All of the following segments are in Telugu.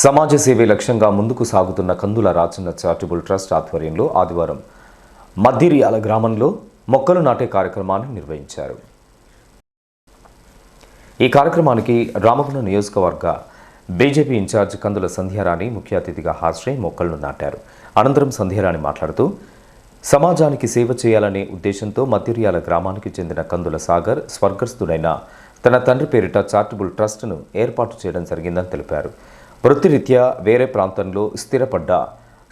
సమాజ సేవే లక్ష్యంగా ముందుకు సాగుతున్న కందుల రాచన్న చారిటబుల్ ట్రస్ట్ ఆధ్వర్యంలో ఆదివారం మద్దిరియాల గ్రామంలో మొక్కలు నాటే కార్యక్రమాన్ని నిర్వహించారు. ఈ కార్యక్రమానికి రామగుండం నియోజకవర్గ బీజేపీ ఇన్ఛార్జ్ కందుల సంధ్యారాణి ముఖ్య అతిథిగా హాజరై మొక్కలను నాటారు. అనంతరం సంధ్యారాణి మాట్లాడుతూ సమాజానికి సేవ చేయాలనే ఉద్దేశంతో మద్దిరియాల గ్రామానికి చెందిన కందుల సాగర్ స్వర్గస్థుడైన తన తండ్రి పేరిట చారిటబుల్ ట్రస్ట్ను ఏర్పాటు చేయడం జరిగిందని తెలిపారు. వృత్తిరీత్యా వేరే ప్రాంతంలో స్థిరపడ్డ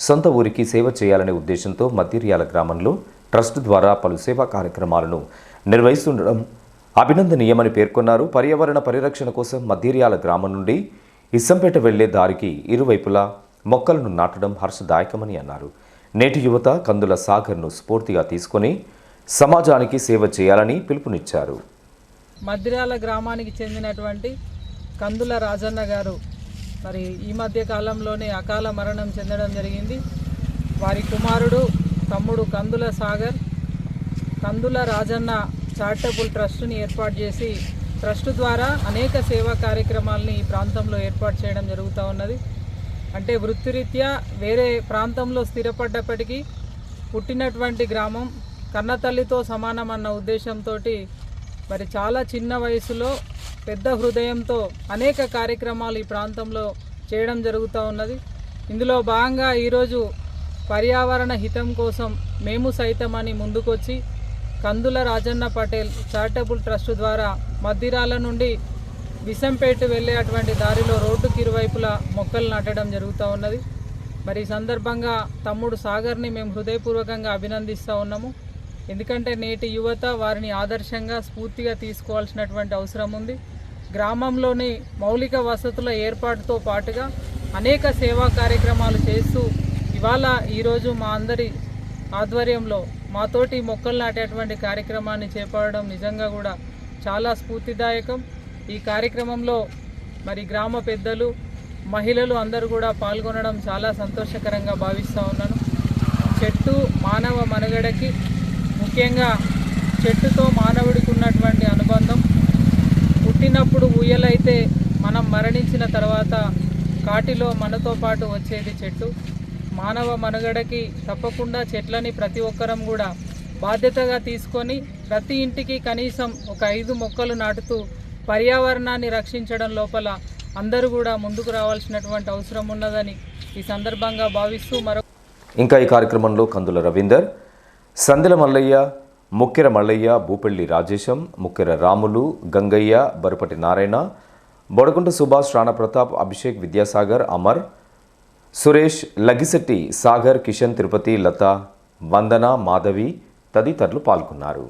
సొంత ఊరికి సేవ చేయాలనే ఉద్దేశంతో మద్దిర్యాల గ్రామంలో ట్రస్ట్ ద్వారా పలు సేవా కార్యక్రమాలను నిర్వహిస్తుండడం అభినందనీయమని పేర్కొన్నారు. పర్యావరణ పరిరక్షణ కోసం మద్దిర్యాల గ్రామం నుండి ఇస్సంపేట వెళ్ళే దారికి ఇరువైపులా మొక్కలను నాటడం హర్షదాయకమని అన్నారు. నేటి యువత కందుల సాగర్ను స్ఫూర్తిగా తీసుకొని సమాజానికి సేవ చేయాలని పిలుపునిచ్చారు. మద్దిరాల గ్రామానికి చెందినటువంటి కందుల రాజన్న గారు మరి ఈ మధ్య కాలంలోనే అకాల మరణం చెందడం జరిగింది. వారి కుమారుడు తమ్ముడు కందుల సాగర్ కందుల రాజన్న చారిటబుల్ ట్రస్ట్ని ఏర్పాటు చేసి ట్రస్ట్ ద్వారా అనేక సేవా కార్యక్రమాలని ఈ ప్రాంతంలో ఏర్పాటు చేయడం జరుగుతూ ఉన్నది. అంటే వృత్తిరీత్యా వేరే ప్రాంతంలో స్థిరపడ్డప్పటికీ పుట్టినటువంటి గ్రామం కన్నతల్లితో సమానం అన్న ఉద్దేశంతో మరి చాలా చిన్న వయసులో పెద్ద హృదయంతో అనేక కార్యక్రమాలు ఈ ప్రాంతంలో చేయడం జరుగుతూ ఉన్నది. ఇందులో భాగంగా ఈరోజు పర్యావరణ హితం కోసం మేము సైతం అని ముందుకొచ్చి కందుల రాజన్న పటేల్ చారిటబుల్ ట్రస్ట్ ద్వారా మద్దిరాల నుండి విసంపేట వెళ్ళేటువంటి దారిలో రోడ్డుకి ఇరువైపులా మొక్కలు నాటడం జరుగుతూ ఉన్నది. మరి ఈ సందర్భంగా తమ్ముడు సాగర్ని మేము హృదయపూర్వకంగా అభినందిస్తూ ఉన్నాము. ఎందుకంటే నేటి యువత వారిని ఆదర్శంగా స్ఫూర్తిగా తీసుకోవాల్సినటువంటి అవసరం ఉంది. గ్రామంలోని మౌలిక వసతుల ఏర్పాటుతో పాటుగా అనేక సేవా కార్యక్రమాలు చేస్తూ ఇవాళ ఈరోజు మా అందరి ఆధ్వర్యంలో మాతోటి మొక్కలు నాటేటువంటి కార్యక్రమాన్ని చేపట్టడం నిజంగా కూడా చాలా స్ఫూర్తిదాయకం. ఈ కార్యక్రమంలో మరి గ్రామ పెద్దలు మహిళలు అందరూ కూడా పాల్గొనడం చాలా సంతోషకరంగా భావిస్తూ ఉన్నాను. చెట్టు మానవ మనుగడకి ముఖ్యంగా చెట్టుతో మానవుడు పుట్టినప్పుడు ఉయ్యలైతే మనం మరణించిన తర్వాత కాటిలో మనతో పాటు వచ్చేది చెట్టు. మానవ మనుగడకి తప్పకుండా చెట్లని ప్రతి ఒక్కరం కూడా బాధ్యతగా తీసుకొని ప్రతి ఇంటికి కనీసం ఒక ఐదు మొక్కలు నాటుతూ పర్యావరణాన్ని రక్షించడం లోపల అందరూ కూడా ముందుకు రావాల్సినటువంటి అవసరం ఉన్నదని ఈ సందర్భంగా భావిస్తూ మరో ఇంకా ఈ కార్యక్రమంలో కందుల రవీందర్ సందెల మల్లయ్య ముక్కెర మల్లయ్య భూపెల్లి రాజేశం ముక్కెర రాములు గంగయ్య బరుపటి నారాయణ బొడగుంట సుభాష్ రాణా ప్రతాప్ అభిషేక్ విద్యాసాగర్ అమర్ సురేష్ లగిశెట్టి సాగర్ కిషన్ తిరుపతి లత వందన మాధవి తదితరులు పాల్గొన్నారు.